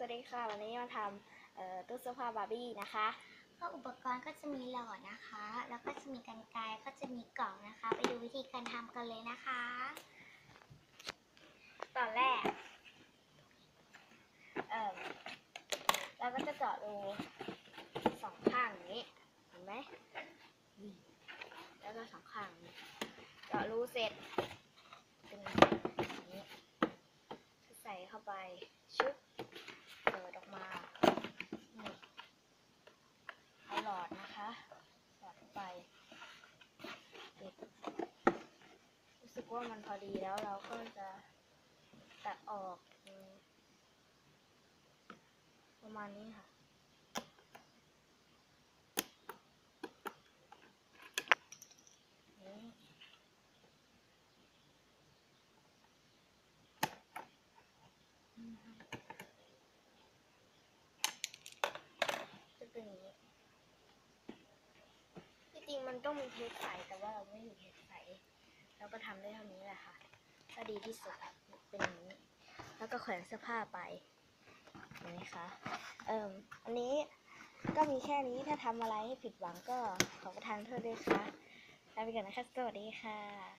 สวัสดีค่ะ วันนี้มาทำเอ่อตู้เสื้อผ้าบาร์บี้นะคะ ก็อุปกรณ์ก็จะมีหลอดนะคะ แล้วก็จะมีกันไกรก็จะมีกล่องนะคะ ไปดูวิธีการทำกันเลยนะคะ ตอนแรกเอ่อเราก็จะเจาะรูสองข้างอย่างนี้เห็นไหมนี่แล้วก็สองข้างนี้เจาะรูเสร็จเป็นอย่างนี้ใส่เข้าไปชึบเปิดออกมานี่เอาหลอดนะคะสอดเข้าไปปิดรู้ สึกว่ามันพอดีแล้วเราก็จะตัดออก ประมาณนี้ค่ะ จะเป็นอย่างนี้ที่จริงมันต้องมีเทปใสแต่ว่าเราไม่มีเทป ใสเราก็ทำได้เท่านี้แหละค่ะ ก็ดีที่สุดเป็นอย่างนี้ แล้วก็แขวนเสื้อผ้าไปเห็นไหมคะ เอ่มอันนี้ก็มีแค่นี้ถ้าทำอะไรให้ผิดหวังก็ขอประทานโทษด้วยค่ะลาไปก่อนนะคะ สวัสดีค่ะ